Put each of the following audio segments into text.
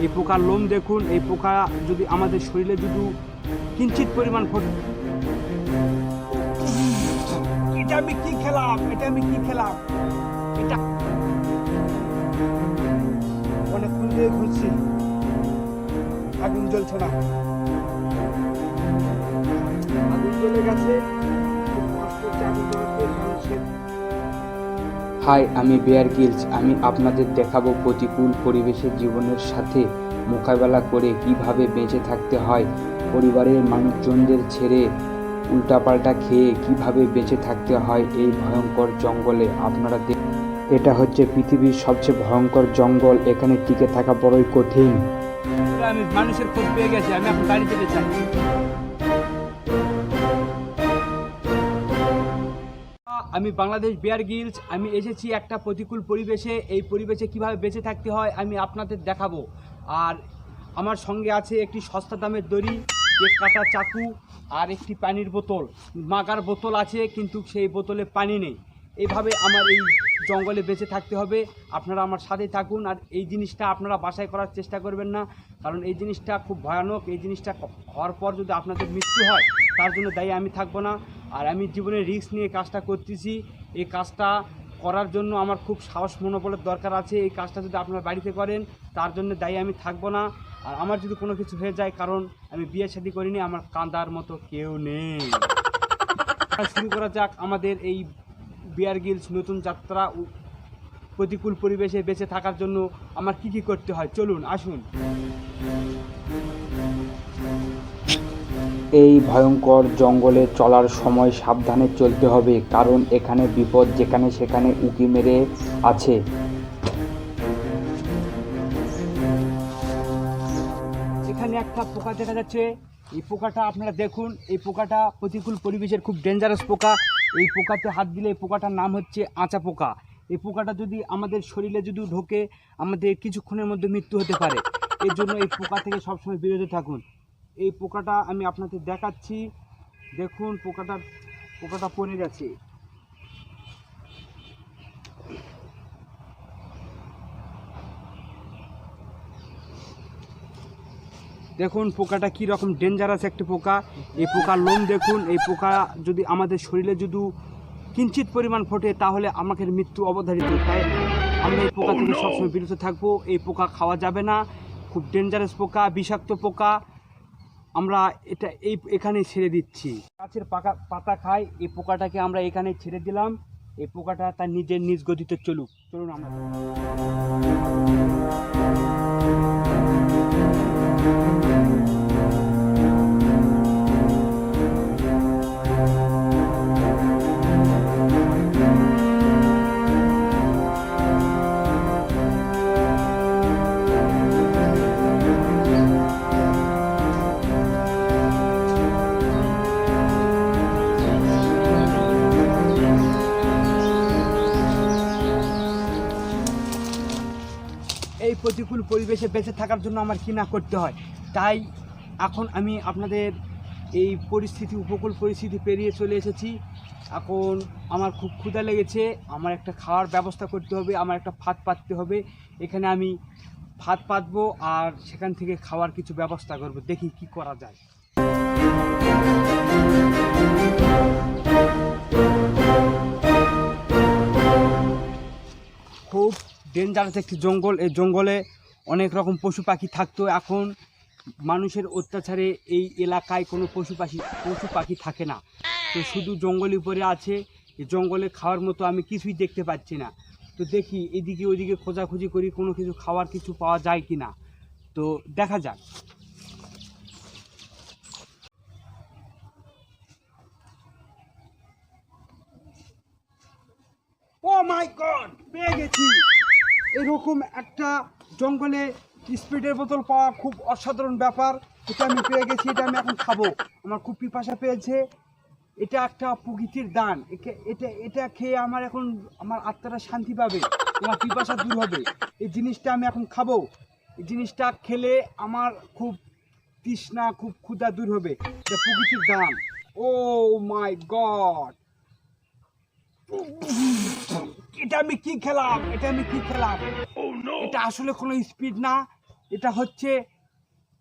এই পোকার লোম দেখুন, এই পোকা যদি আমাদের শরীরে যদি কিঞ্চিত পরিমাণ এটা আমি কি খেলাম? এটা আমি কি খেলাম? এটা অনেকক্ষণ দিয়ে ঘুরছি। আগুন জ্বলছে না। আগুন জ্বলে গেছে। আগুন জ্বলাতে। মানুষের হাই, আমি বেয়ার গিলস আমি আপনাদের দেখাবো প্রতিকূল পরিবেশের জীবনের সাথে মোকাবেলা করে কীভাবে বেঁচে থাকতে হয়। পরিবারের মানুষজনদের ছেড়ে উল্টাপাল্টা খেয়ে কীভাবে বেঁচে থাকতে হয় এই ভয়ঙ্কর জঙ্গলে আপনারা দেখ এটা হচ্ছে পৃথিবীর সবচেয়ে ভয়ঙ্কর জঙ্গল। এখানে টিকে থাকা বড়ই কঠিন। আমি মানুষের খোঁজ পেয়ে গেছি, আমি এখন গাড়ি যেতে চাই। আমি বাংলাদেশ বিয়ার গিলস, আমি এসেছি একটা প্রতিকূল পরিবেশে। এই পরিবেশে কীভাবে বেঁচে থাকতে হয়, আমি আপনাদের দেখাবো। আর আমার সঙ্গে আছে একটি সস্তা দামের দড়ি কেক কাটা চাকু আর একটি পানির বোতল। মাগার বোতল আছে, কিন্তু সেই বোতলে পানি নেই। এইভাবে আমার এই জঙ্গলে বেঁচে থাকতে হবে। আপনারা আমার সাথে থাকুন, আর এই জিনিসটা আপনারা বাসায় করার চেষ্টা করবেন না, কারণ এই জিনিসটা খুব ভয়ানক। এই জিনিসটা হওয়ার পর যদি আপনাদের মৃত্যু হয়, তার জন্য দায়ী আমি থাকব না। আর আমি জীবনে রিস্ক নিয়ে কাজটা করতেছি। এই কাজটা করার জন্য আমার খুব সাহস মনোবলের দরকার আছে। এই কাজটা যদি আপনার বাড়িতে করেন, তার জন্য দায়ী আমি থাকব না। আর আমার যদি কোনো কিছু হয়ে যায়, কারণ আমি বিয়ে শাদী করিনি, আমার কাঁদার মতো কেউ নেই। শুরু করা যাক, আমাদের এই বিয়ার গিলস নতুন যাত্রা প্রতিকূল পরিবেশে বেঁচে থাকার জন্য আমার কি কি করতে হয়? চলুন, আসুন। এই ভয়ঙ্কর জঙ্গলে চলার সময় সাবধানে চলতে হবে, কারণ এখানে বিপদ যেখানে সেখানে উঁকি মেরে আছে। এখানে একটা পোকা দেখা যাচ্ছে। এই পোকাটা আপনারা দেখুন, এই পোকাটা প্রতিকূল পরিবেশের খুব ডেঞ্জারাস পোকা। এই পোকাতে হাত দিলে এই পোকাটার নাম হচ্ছে আঁচা পোকা। এই পোকাটা যদি আমাদের শরীরে যদি ঢোকে, আমাদের কিছুক্ষণের মধ্যে মৃত্যু হতে পারে। এর জন্য এই পোকা থেকে সবসময় বিরত থাকুন। এই পোকাটা আমি আপনাদের দেখাচ্ছি। দেখুন, পোকাটা পোকাটা পড়ে গেছে। দেখুন, পোকাটা কি রকম ডেঞ্জারাস একটি পোকা। এই পোকার লোম দেখুন, এই পোকা যদি আমাদের শরীরে যদি কিঞ্চিত পরিমাণ ফোটে, তাহলে আমাকে মৃত্যু অবধারিত। তাই আমরা এই পোকা থেকে সবসময় বিরত থাকব। এই পোকা খাওয়া যাবে না। খুব ডেঞ্জারাস পোকা, বিষাক্ত পোকা। আমরা এটা এই এখানে ছেড়ে দিচ্ছি। গাছের পাকা পাতা খাই, এই পোকাটাকে আমরা এখানে ছেড়ে দিলাম। এই পোকাটা তার নিজের নিজ গতিতে চলুক। চলুন আমরা প্রতিকূল পরিবেশে বেঁচে থাকার জন্য আমার কি না করতে হয়। তাই এখন আমি আপনাদের এই পরিস্থিতি, উপকূল পরিস্থিতি পেরিয়ে চলে এসেছি। এখন আমার খুব ক্ষুধা লেগেছে, আমার একটা খাওয়ার ব্যবস্থা করতে হবে, আমার একটা ফাঁদ পাততে হবে। এখানে আমি ফাঁদ পাতবো আর সেখান থেকে খাওয়ার কিছু ব্যবস্থা করব। দেখি কি করা যায়। খুব ডেঞ্জারাস একটি জঙ্গল। এই জঙ্গলে অনেক রকম পশু পাখি থাকতো। এখন মানুষের অত্যাচারে এই এলাকায় কোনো পশু পাখি পশু পাখি থাকে না। তো শুধু জঙ্গলের উপরে আছে। জঙ্গলে খাওয়ার মতো আমি কিছুই দেখতে পাচ্ছি না। তো দেখি, এদিকে ওইদিকে খোঁজাখুঁজি করি, কোনো কিছু খাওয়ার কিছু পাওয়া যায় কি না। তো দেখা যাক। ও মাই গড পেয়ে গেছি। এরকম একটা জঙ্গলে স্পিডের বোতল পাওয়া খুব অসাধারণ ব্যাপার। এটা আমি পেয়ে গেছি, এটা আমি এখন খাব। আমার খুব পিপাসা পেয়েছে। এটা একটা প্রকৃতির দান। এটা এটা খেয়ে আমার এখন, আমার আত্মাটা শান্তি পাবে, আমার পিপাসা দূর হবে। এই জিনিসটা আমি এখন খাব। এই জিনিসটা খেলে আমার খুব তৃষ্ণা, খুব ক্ষুধা দূর হবে। এটা প্রকৃতির দান। ও মাই গড এটা আমি কি খেলাম? এটা আমি কি খেলাম? এটা আসলে কোনো স্পিড না। এটা হচ্ছে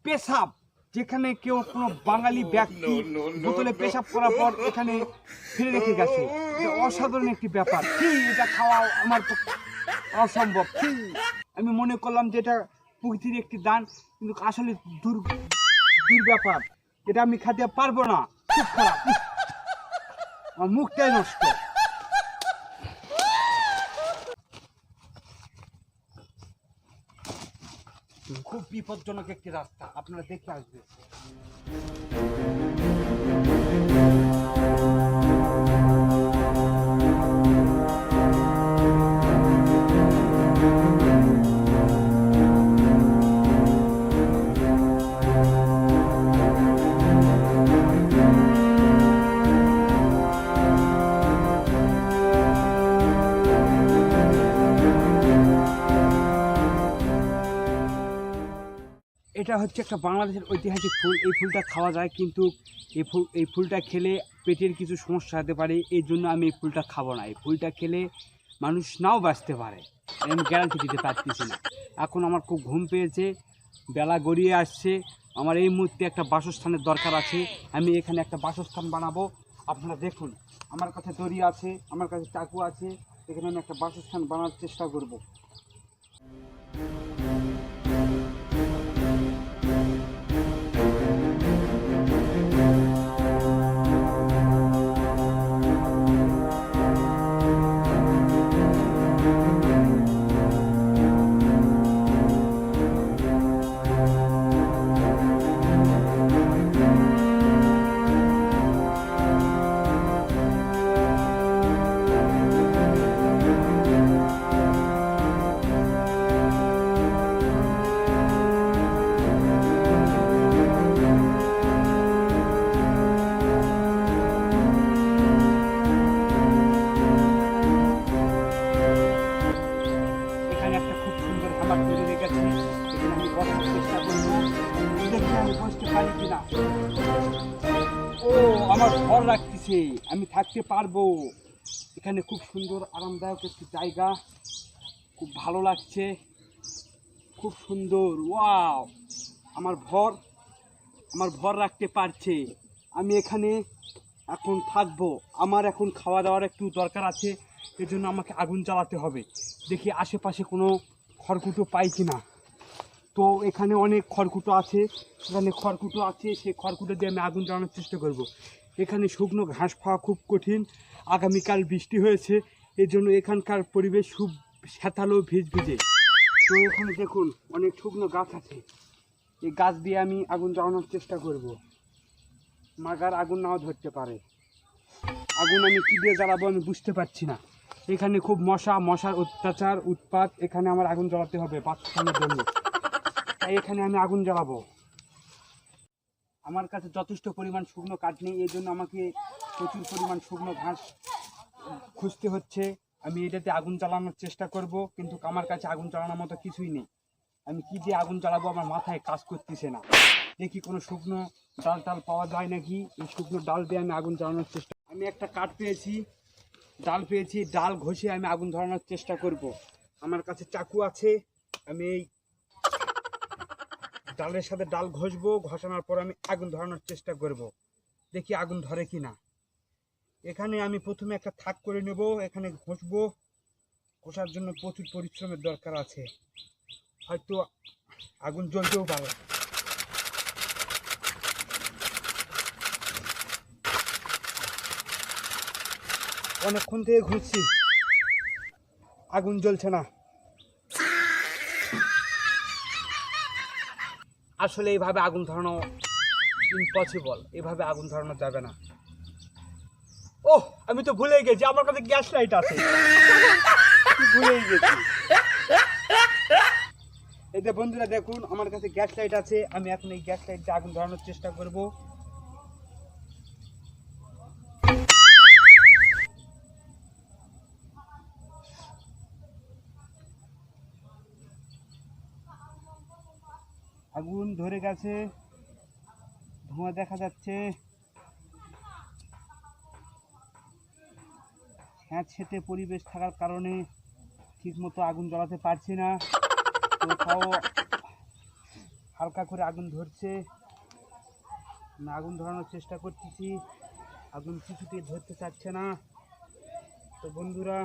পেশাব যেখানে কেউ কোনো বাঙালি ব্যক্তি বোতলে পেশাব করার পর এখানে ফেলে রেখে গেছে। অসাধারণ একটি ব্যাপার। কি এটা খাওয়া আমার পক্ষে অসম্ভব। কি আমি মনে করলাম যে এটা প্রকৃতির একটি দান কিন্তু আসলে দূর দূর ব্যাপার। এটা আমি খেতে পারব না। খুব খারাপ। আমার মুখটাই নষ্ট খুব বিপজ্জনক একটি রাস্তা। আপনারা দেখে আসবেন এটা হচ্ছে একটা বাংলাদেশের ঐতিহাসিক ফুল। এই ফুলটা খাওয়া যায় কিন্তু এই ফুল, এই ফুলটা খেলে পেটের কিছু সমস্যা হতে পারে। এই জন্য আমি এই ফুলটা খাব না। এই ফুলটা খেলে মানুষ নাও বাঁচতে পারে। আমি গ্যারান্টি দিতে পারতেছি না। এখন আমার খুব ঘুম পেয়েছে, বেলা গড়িয়ে আসছে। আমার এই মুহূর্তে একটা বাসস্থানের দরকার আছে। আমি এখানে একটা বাসস্থান বানাবো। আপনারা দেখুন, আমার কাছে দড়ি আছে, আমার কাছে চাকু আছে। এখানে আমি একটা বাসস্থান বানানোর চেষ্টা করব। রাখতেছে আমি থাকতে পারব। এখানে খুব সুন্দর, আরামদায়ক একটি জায়গা। খুব ভালো লাগছে। খুব সুন্দর, ওয়াও! আমার ভর আমার ভর রাখতে পারছে। আমি এখানে এখন থাকব। আমার এখন খাওয়া দাওয়ার একটু দরকার আছে এর জন্য আমাকে আগুন জ্বালাতে হবে। দেখি আশেপাশে কোনো খড়কুটো পাই কি না। তো এখানে অনেক খড়কুটো আছে এখানে খড়কুটো আছে, সেই খড়কুটো দিয়ে আমি আগুন জ্বালানোর চেষ্টা করব। এখানে শুকনো ঘাস পাওয়া খুব কঠিন। আগামীকাল বৃষ্টি হয়েছে এর জন্য এখানকার পরিবেশ খুব শ্যাতালো ভিজ ভিজে তো এখানে দেখুন, অনেক শুকনো গাছ আছে। এই গাছ দিয়ে আমি আগুন জ্বালানোর চেষ্টা করব। মাগার আগুন নাও ধরতে পারে। আগুন আমি কী দিয়ে জ্বালাবো আমি বুঝতে পারছি না। এখানে খুব মশা, মশার অত্যাচার, উৎপাত, এখানে আমার আগুন জ্বালাতে হবে বাচ্চাদের জন্য। তাই এখানে আমি আগুন জ্বালাবো। আমার কাছে যথেষ্ট পরিমাণ শুকনো কাঠ নেই, এই জন্য আমাকে প্রচুর পরিমাণ শুকনো ঘাস খুঁজতে হচ্ছে। আমি এটাতে আগুন জ্বালানোর চেষ্টা করব, কিন্তু আমার কাছে আগুন জ্বালানোর মতো কিছুই নেই। আমি কি দিয়ে আগুন জ্বালাবো আমার মাথায় কাজ করতেছে না। দেখি কোনো শুকনো ডাল টাল পাওয়া যায় নাকি? এই শুকনো ডাল দিয়ে আমি আগুন জ্বালানোর চেষ্টা আমি একটা কাঠ পেয়েছি, ডাল পেয়েছি, ডাল ঘষে আমি আগুন ধরানোর চেষ্টা করব। আমার কাছে চাকু আছে, আমি এই ডালের সাথে ডাল ঘষবো, ঘষানোর পর আমি আগুন ধরানোর চেষ্টা করব। দেখি আগুন ধরে কি না এখানে আমি প্রথমে একটা থাক করে নেব, এখানে ঘষবো। ঘষার জন্য প্রচুর পরিশ্রমের দরকার আছে। হয়তো আগুন জ্বলতেও পারে। অনেকক্ষণ থেকে ঘুরছি। আগুন জ্বলছে না। আসলে এইভাবে আগুন ধরানো ইম্পসিবল এভাবে আগুন ধরানো যাবে না। ও আমি তো ভুলে গেছি, আমার কাছে গ্যাস লাইট আছে। ভুলেই গেছি। যে বন্ধুরা দেখুন, আমার কাছে গ্যাস লাইট আছে, আমি এখন এই গ্যাস লাইটটা আগুন ধরানোর চেষ্টা করব। আগুন ধরে গেছে। ধোঁয়া দেখা যাচ্ছে। স্যাঁতসেঁতে পরিবেশ থাকার কারণে ঠিকমতো আগুন জ্বালাতে পারছি না। কোথাও হালকা করে আগুন ধরছে। আগুন ধরানোর চেষ্টা করতেছি। আগুন কিছুতেই ধরতে চাচ্ছে না। তো বন্ধুরা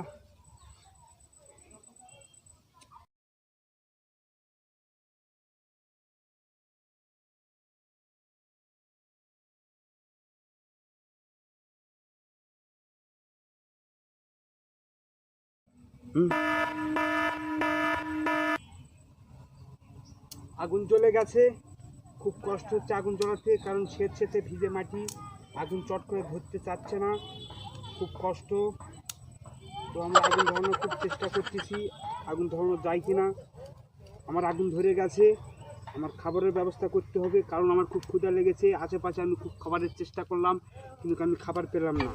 আগুন জ্বলে গেছে। খুব কষ্ট হচ্ছে আগুন জ্বলাতে, কারণ সেত সেতে ভিজে মাটি, আগুন চট করে ধরতে চাচ্ছে না। খুব কষ্ট। তো আমরা আগুন ধরানোর খুব চেষ্টা করতেছি, আগুন ধরানো যায় কি না আমার আগুন ধরে গেছে। আমার খাবারের ব্যবস্থা করতে হবে, কারণ আমার খুব ক্ষুধা লেগেছে। আশেপাশে আমি খুব খাবারের চেষ্টা করলাম, কিন্তু আমি খাবার পেলাম না।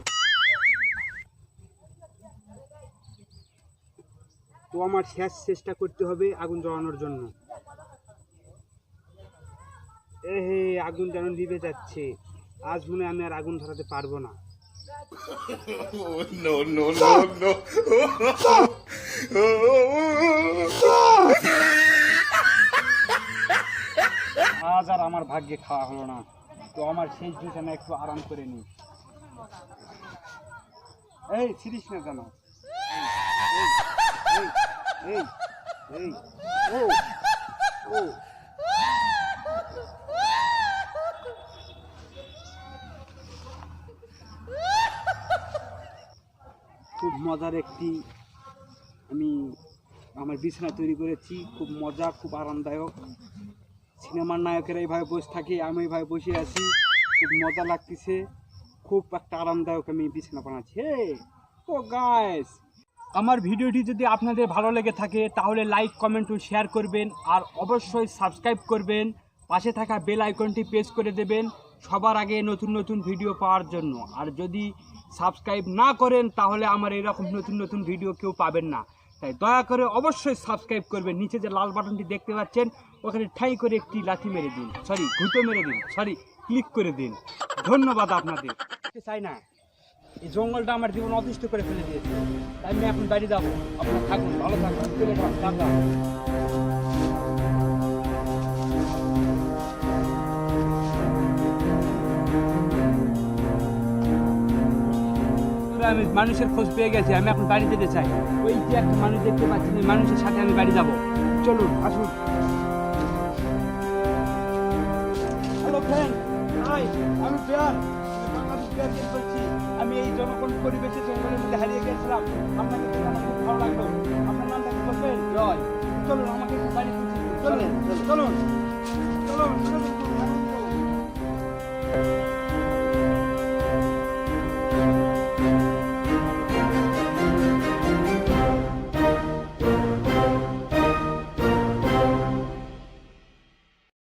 তো আমার শেষ চেষ্টা করতে হবে আগুন জ্বালানোর জন্য। এ হে আগুন যেন নিভে যাচ্ছে। আজ মনে আমি আর আগুন ধরাতে পারব না। No. আজ আর আমার ভাগ্যে খাওয়া হলো না। তো আমার শেষ আমি একটু আরাম করে নিই। এই ছিড়িস না কেন? ও। খুব মজার একটি আমি আমার বিছানা তৈরি করেছি। খুব মজা, খুব আরামদায়ক। সিনেমার নায়কেরা এইভাবে বসে থাকে, আমি এইভাবে বসে আছি। খুব মজা লাগতেছে। খুব একটা আরামদায়ক আমি বিছানা বানাচ্ছি। হে ও গাইস আমার ভিডিওটি যদি আপনাদের ভালো লেগে থাকে, তাহলে লাইক কমেন্ট ও শেয়ার করবেন আর অবশ্যই সাবস্ক্রাইব করবেন। পাশে থাকা বেল আইকনটি প্রেস করে দেবেন সবার আগে নতুন নতুন ভিডিও পাওয়ার জন্য। আর যদি সাবস্ক্রাইব না করেন, তাহলে আমার এরকম নতুন নতুন ভিডিও কেউ পাবেন না। তাই দয়া করে অবশ্যই সাবস্ক্রাইব করবেন। নিচে যে লাল বাটনটি দেখতে পাচ্ছেন, ওখানে ঠাই করে একটি লাথি মেরে দিন। সরি ঘুঁটো মেরে দিন। সরি ক্লিক করে দিন। ধন্যবাদ আপনাদের। চাই না। এই জঙ্গলটা আমার জীবন অতিষ্ঠ করে ফেলে দিয়েছে। তাই আমি এখন বাড়ি যাব। আপনারা থাকুন, ভালো থাকুন। আমি মানুষের খোঁজ পেয়ে গেছি, আমি এখন বাড়ি যেতে চাই। ওই যে একটা মানুষ দেখতে পাচ্ছি মানুষের সাথে আমি বাড়ি যাব। চলুন, আসুন। যখন পরিবেশে জঙ্গলের মধ্যে হারিয়ে গেছিলাম আপনাকে দেখে আমার খুব ভালো লাগল। আপনার নামটা কি বলবেন? জয়। চলুন, আমাকে একটু বাড়ি চলুন চলুন চলুন চলুন।